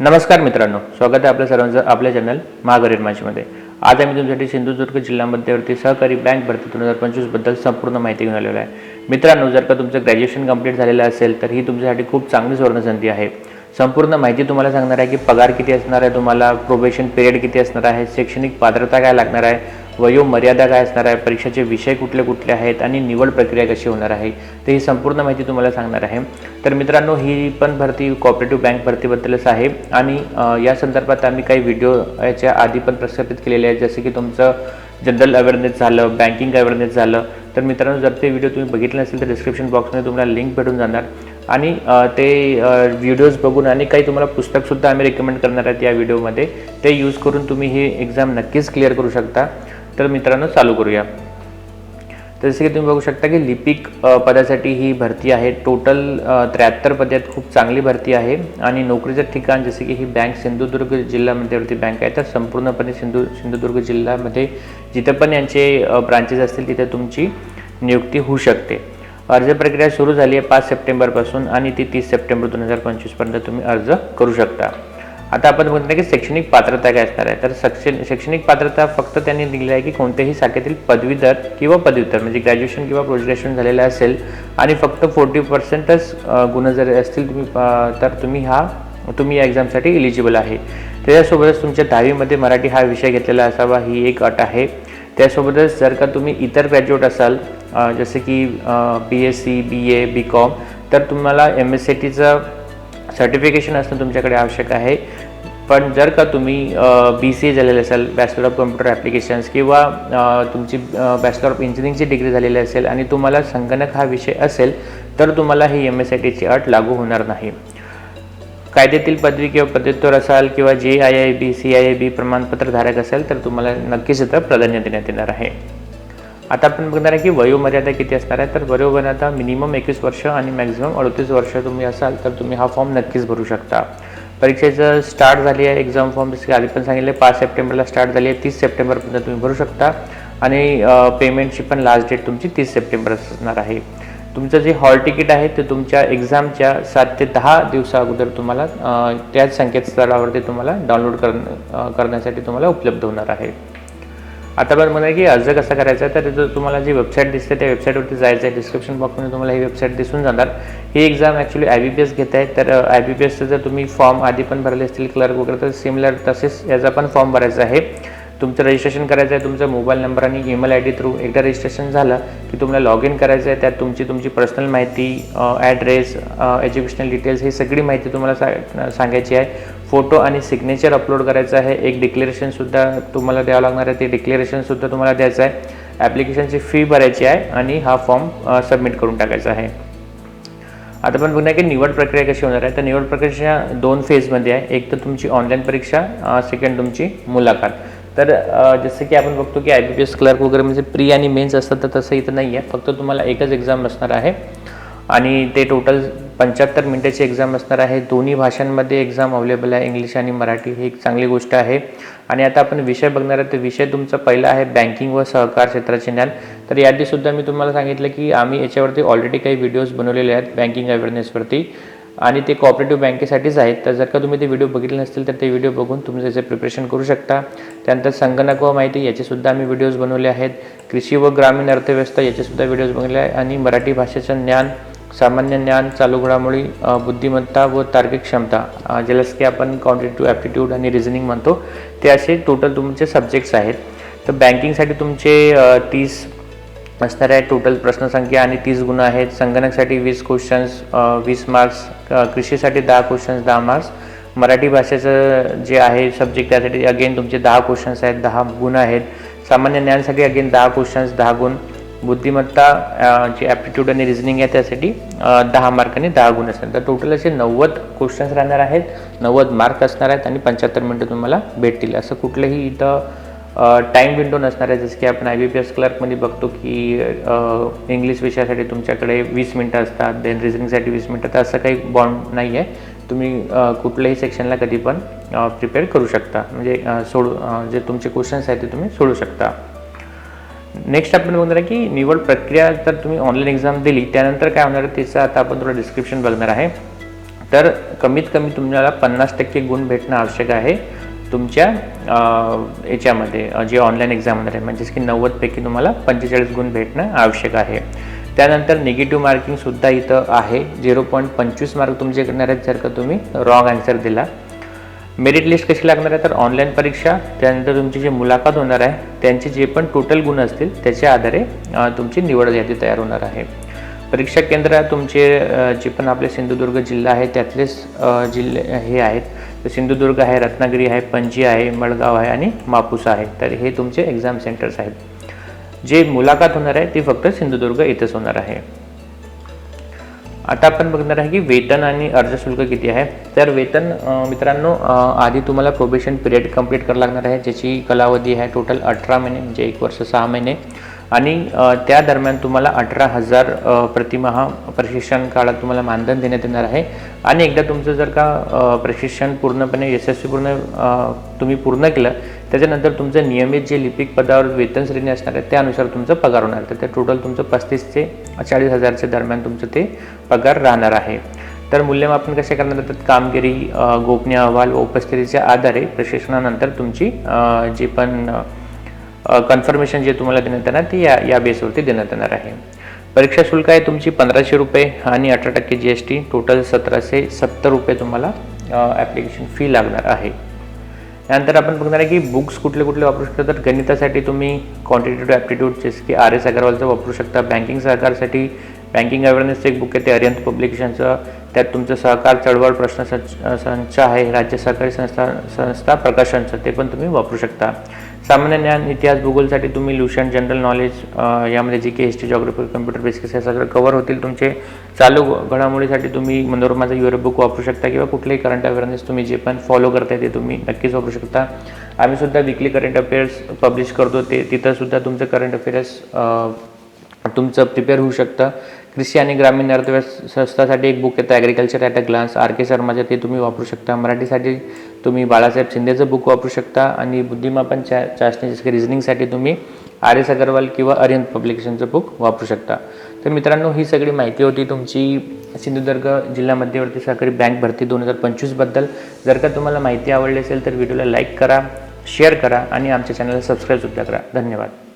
नमस्कार मित्रांनो स्वागत आहे आपल्या सर्वांचं आपल्या चॅनल महागरीर माझीमध्ये आज आम्ही तुमच्यासाठी सिंधुदुर्ग जिल्हा मध्यवर्ती सहकारी बँक भरती दोन हजार पंचवीसबद्दल संपूर्ण माहिती घेऊन आलेलो आहे. मित्रांनो जर का तुमचं ग्रॅज्युएशन कंप्लीट झालेलं असेल तर ही तुमच्यासाठी खूप चांगली सुवर्णसंधी आहे. संपूर्ण माहिती तुम्हाला सांगणार आहे की पगार किती असणार आहे तुम्हाला प्रोबेशन पिरियड किती असणार आहे शैक्षणिक पात्रता काय लागणार आहे वयो मर्यादा काय असणार आहे? परीक्षेचे विषय कुठले कुठले आहेत आणि निवड प्रक्रिया कशी होणार आहे? तर ही संपूर्ण माहिती तुम्हाला सांगणार आहे. तर मित्रांनो ही पण भरती कॉपरेटिव्ह बँक भरतीबद्दलच आहे. आणि या संदर्भात आम्ही काही व्हिडिओ याच्या आधी पण प्रस्थापित केलेले आहेत. जसे की तुमचं जनरल अवेअरनेस झालं बँकिंग अवेअरनेस झालं. तर मित्रांनो जर ते व्हिडिओ तुम्ही बघितले नसेल तर डिस्क्रिप्शन बॉक्समध्ये तुम्हाला लिंक भेटून जाणार. आणि ते व्हिडिओज बघून आणि काही तुम्हाला पुस्तकसुद्धा आम्ही रेकमेंड करणार आहेत या व्हिडिओमध्ये ते यूज करून तुम्ही ही एक्झाम नक्कीच क्लिअर करू शकता. तर मित्रांनो चालू करूया. तर जसे की तुम्ही बघू शकता की लिपिक पदासाठी ही भरती आहे. टोटल त्र्याहत्तर पदात खूप चांगली भरती आहे. आणि नोकरीचं ठिकाण जसे की ही बँक सिंधुदुर्ग जिल्हा बँक आहे तर संपूर्णपणे सिंधू सिंधुदुर्ग जिल्ह्यामध्ये जिथं पण यांचे ब्रांचेस असतील तिथे तुमची नियुक्ती होऊ शकते. अर्ज प्रक्रिया सुरू झाली आहे पाच सप्टेंबरपासून आणि ती तीस सप्टेंबर दोन हजार पंचवीसपर्यंत तुम्ही अर्ज करू शकता. आता आपण बघणार की शैक्षणिक पात्रता काय असणार आहे. तर शैक्षण शैक्षणिक पात्रता फक्त त्यांनी दिलेली आहे की कोणत्याही शाखेतील पदवीधर किंवा पदव्युत्तर म्हणजे ग्रॅज्युएशन किंवा पोस्ट ग्रॅज्युएशन झालेलं असेल आणि फक्त फोर्टी पर्सेंटच गुण जर असतील तुम्ही तर तुम्ही हा तुम्ही या एक्झामसाठी इलिजिबल आहे. त्याच्यासोबतच तुमच्या दहावीमध्ये मराठी हा विषय घेतलेला असावा ही एक अट आहे. त्यासोबतच जर का तुम्ही इतर ग्रॅज्युएट असाल जसे की B S C B A B com तर तुम्हाला एम एस सी टीचं सर्टिफिकेशन असणं तुमच्याकडे आवश्यक आहे. पण जर का तुम्ही बी सी ए झालेले असाल बॅचलर ऑफ कम्प्युटर ॲप्लिकेशन्स किंवा तुमची बॅचलर ऑफ इंजिनिअरिंगची डिग्री झालेली असेल आणि तुम्हाला संगणक हा विषय असेल तर तुम्हाला ही एम एस आय टीची अट लागू होणार नाही. कायद्यातील पदवी किंवा पदव्युत्तर असाल किंवा J I I B C I I B प्रमाणपत्र धारक असेल तर तुम्हाला नक्कीच इथं प्राधान्य देण्यात येणार आहे. आता आपण बघणार आहे की वयोमर्यादा किती असणार आहे. तर वयोमर्यादा मिनिमम एकवीस वर्ष आणि मॅक्झिमम अडतीस वर्ष तुम्ही असाल तर तुम्ही हा फॉर्म नक्कीच भरू शकता. परीक्षेचं स्टार्ट झाली आहे एक्झाम फॉर्म जसं की आधी पण सांगितले पाच सप्टेंबरला स्टार्ट झाली आहे तीस सप्टेंबरपर्यंत तुम्ही भरू शकता. आणि पेमेंटची पण लास्ट डेट तुमची तीस सप्टेंबर असणार आहे. तुमचं जे हॉल तिकीट आहे ते तुमच्या एक्झामच्या सात ते दहा दिवसा अगोदर तुम्हाला त्याच संकेतस्थळावरती तुम्हाला डाउनलोड कर करण्यासाठी तुम्हाला उपलब्ध होणार आहे. आता बरं म्हणा की अर्ज कसा करायचा आहे तर जर तुम्हाला जी वेबसाईट दिसते त्या वेबसाईटवरती जायचं आहे. डिस्क्रिप्शन बॉक्समध्ये तुम्हाला ही वेबसाईट दिसून जाणार. ही exam actually I B P S घेत आहे. तर आय बी पी एसचं जर तुम्ही फॉर्म आधी पण भरले असतील क्लर्क वगैरे तर सिमिलर तसेच याचा पण फॉर्म भरायचा आहे. तुमचं रजिस्ट्रेशन करायचं आहे तुमचा मोबाईल नंबर आणि ईमेल आय डी थ्रू एकदा रजिस्ट्रेशन झालं की तुम्हाला लॉग इन करायचं आहे. त्यात तुमची तुमची पर्सनल माहिती ॲड्रेस एज्युकेशनल डिटेल्स ही सगळी माहिती तुम्हाला सा सांगायची आहे. फोटो आणि सिग्नेचर अपलोड करायचं आहे. एक डिक्लेरेशनसुद्धा तुम्हाला द्यावं लागणार आहे. ते डिक्लेरेशनसुद्धा तुम्हाला द्यायचं आहे. ॲप्लिकेशनची फी भरायची आहे आणि हा फॉर्म सबमिट करून टाकायचा आहे. आता आपण बघणार की निवड प्रक्रिया कशी होणार आहे. तर निवड प्रक्रिया दोन फेजमध्ये आहे. एक तर तुमची ऑनलाईन परीक्षा सेकंड तुमची मुलाखत. तर जसं की आपण बघतो की I B P S clerk वगैरे म्हणजे प्री आणि मेन्स असतात तर तसं इथं नाही आहे फक्त तुम्हाला एकच एक्झाम असणार आहे. आणि ते टोटल पंच्याहत्तर मिनिटाची एक्झाम असणार आहे. दोन्ही भाषांमध्ये एक्झाम अवेलेबल आहे इंग्लिश आणि मराठी. ही एक चांगली गोष्ट आहे. आणि आता आपण विषय बघणार आहे तर विषय तुमचा पहिला आहे बँकिंग व सहकार क्षेत्राचे ज्ञान. तर याआधीसुद्धा मी तुम्हाला सांगितलं की आम्ही याच्यावरती ऑलरेडी काही व्हिडिओज बनवलेले आहेत बँकिंग अवेअरनेसवरती आणि ते कॉपरेटिव्ह बँकेसाठीच आहेत. तर जर का तुम्ही ते व्हिडिओ बघितले नसतील तर ते व्हिडिओ बघून तुम्ही त्याचे प्रिपरेशन करू शकता. त्यानंतर संगणक व माहिती याचेसुद्धा आम्ही व्हिडिओज बनवले आहेत. कृषी व ग्रामीण अर्थव्यवस्था याचेसुद्धा व्हिडिओज बनवले आहे. आणि मराठी भाषेचं ज्ञान सामान्य ज्ञान चालू घडामोडी बुद्धिमत्ता व तार्किक क्षमता अ, ज्याला की आपण कॉन्टिट्यूड ॲप्टिट्यूड आणि रिझनिंग म्हणतो ते असे टोटल तुमचे सब्जेक्ट्स आहेत. तर बँकिंगसाठी तुमचे तीस असणार आहे टोटल प्रश्नसंख्या आणि तीस गुण आहेत. संगणकसाठी वीस क्वेश्चन्स वीस मार्क्स कृषीसाठी दहा क्वेश्चन्स दहा मार्क्स मराठी भाषेचं जे आहे सब्जेक्ट त्यासाठी अगेन तुमचे दहा क्वेश्चन्स आहेत दहा गुण आहेत. सामान्य ज्ञानसाठी अगेन दहा क्वेश्चन्स दहा गुण. बुद्धिमत्ता जी ॲप्टिट्यूड आणि रिझनिंग आहे त्यासाठी दहा मार्क आणि दहा गुण असणार तर टोटल असे नव्वद क्वेश्चन्स राहणार आहेत नव्वद मार्क असणार आहेत आणि पंच्याहत्तर मिनटं तुम्हाला भेटतील. असं कुठलंही इथं टाईम विंडो नसणार आहे. जसं की आपण आय बी पी एस क्लर्कमध्ये बघतो की इंग्लिश विषयासाठी तुमच्याकडे वीस मिनटं असतात देन रिझनिंगसाठी वीस मिनटं तर असं काही बॉन्ड नाही आहे तुम्ही कुठल्याही सेक्शनला कधी पण प्रिपेअर करू शकता. म्हणजे सोडू जे तुमचे क्वेश्चन्स आहेत ते तुम्ही सोडू शकता. नेक्स्ट आपण बघणार आहे की निवड प्रक्रिया जर तुम्ही ऑनलाईन एक्झाम दिली त्यानंतर काय होणार आहे? त्याचं आता आपण थोडं डिस्क्रिप्शन बघणार आहे. तर कमीत कमी तुम्हाला पन्नास टक्के गुण भेटणं आवश्यक आहे. तुमच्या याच्यामध्ये जे ऑनलाईन एक्झाम होणार आहे म्हणजेच की नव्वदपैकी तुम्हाला पंचेचाळीस गुण भेटणं आवश्यक आहे. त्यानंतर निगेटिव्ह मार्किंगसुद्धा इथं आहे. झिरो पॉईंट पंचवीस मार्क तुमचे करणार आहेत जर का तुम्ही रॉंग आन्सर दिला. मेरिट लिस्ट कशी लागणार आहे? तर ऑनलाईन परीक्षा त्यानंतर तुमची जी मुलाखत होणार आहे त्यांचे जे पण टोटल गुण असतील त्याच्या आधारे तुमची निवड यादी तयार होणार आहे. परीक्षा केंद्र तुमचे जे पण आपले सिंधुदुर्ग जिल्हा आहे त्यातलेच जिल्हे हे आहेत. तर सिंधुदुर्ग आहे रत्नागिरी आहे पणजी आहे मडगाव आहे आणि मापूस आहे. तर हे तुमचे एक्झाम सेंटर्स आहेत. जे मुलाखत होणार आहे ती फक्त सिंधुदुर्ग इथंच होणार आहे. आता आपण बघणार आहे की वेतन आणि अर्ज शुल्क किती आहे. तर वेतन मित्रांनो आधी तुम्हाला प्रोबेशन पिरियड कंप्लीट करावं लागणार आहे ज्याची कालावधी आहे टोटल अठरा महिने म्हणजे एक वर्ष सहा महिने. आणि त्या दरम्यान तुम्हाला अठरा हजार प्रतिमहा प्रशिक्षण काळात तुम्हाला मानधन देण्यात येणार आहे. आणि एकदा तुमचं जर का प्रशिक्षण पूर्णपणे यशस्वीपूर्ण तुम्ही पूर्ण केलं त्याच्यानंतर तुमचं नियमित जे लिपिक पदावर वेतन श्रेणी असणार आहे त्यानुसार तुमचं पगार होणार तर ते टोटल तुमचं पस्तीस ते चाळीस हजारच्या दरम्यान तुमचं ते पगार राहणार आहे. तर मूल्यमापन कसे करणार? येतात कामगिरी गोपनीय अहवाल व उपस्थितीच्या आधारे प्रशिक्षणानंतर तुमची जी पण कन्फर्मेशन जे तुम्हाला देण्यात येणार ते या या बेसवरती देण्यात येणार आहे. परीक्षा शुल्क आहे तुमची पंधराशे रुपये आणि अठरा टक्के जी एस टी टोटल सतराशे सत्तर रुपये तुम्हाला ॲप्लिकेशन फी लागणार आहे. त्यानंतर आपण बघणार आहे की बुक्स कुठले कुठले वापरू शकता तर गणितासाठी तुम्ही क्वांटिटेटिव्ह ॲप्टिट्यूड जसे की आर एस अगरवालचं वापरू शकता बँकिंग सहकारसाठी बँकिंग अवेअरनेसचं एक बुक आहे ते अरियंत पब्लिकेशनचं त्यात तुमचं सहकार चळवळ प्रश्न संच संच आहे राज्य सहकारी संस्था संस्था प्रकाशनचं ते पण तुम्ही वापरू शकता. सामान्य ज्ञान इतिहास भूगोलसाठी तुम्ही लुशन जनरल नॉलेज यामध्ये जी की हिस्ट्री जॉग्राफी कम्प्युटर बेसिक्स हे सगळं कवर होतील. तुमचे चालू घडामोडीसाठी तुम्ही मनोरमाचं युअर बुक वापरू शकता किंवा कुठलेही करंट अवेअरनेस तुम्ही जे पण फॉलो करताय ते तुम्ही नक्कीच वापरू शकता. आम्ही सुद्धा विकली करंट अफेअर्स पब्लिश करतो. ते तिथंसुद्धा तुमचं करंट अफेअर्स तुमचं प्रिपेअर होऊ शकतं. कृषी आणि ग्रामीण अर्थव्यवस्थासाठी एक बुक येतं agriculture at a glance R K शर्माचं ते तुम्ही वापरू शकता. मराठीसाठी तुम्ही बाळासाहेब शिंदेचं बुक वापरू शकता. आणि बुद्धिमापन चा चाचणी जसं की रिझनिंगसाठी तुम्ही आर एस अगरवाल किंवा अरिहंत पब्लिकेशनचं बुक वापरू शकता. तर मित्रांनो ही सगळी माहिती होती तुमची सिंधुदुर्ग जिल्हा मध्यवर्ती सहकारी बँक भरती दोन हजार पंचवीसबद्दल जर का तुम्हाला माहिती आवडली असेल तर व्हिडिओला लाईक करा शेअर करा आणि आमच्या चॅनलला सबस्क्राईबसुद्धा करा. धन्यवाद.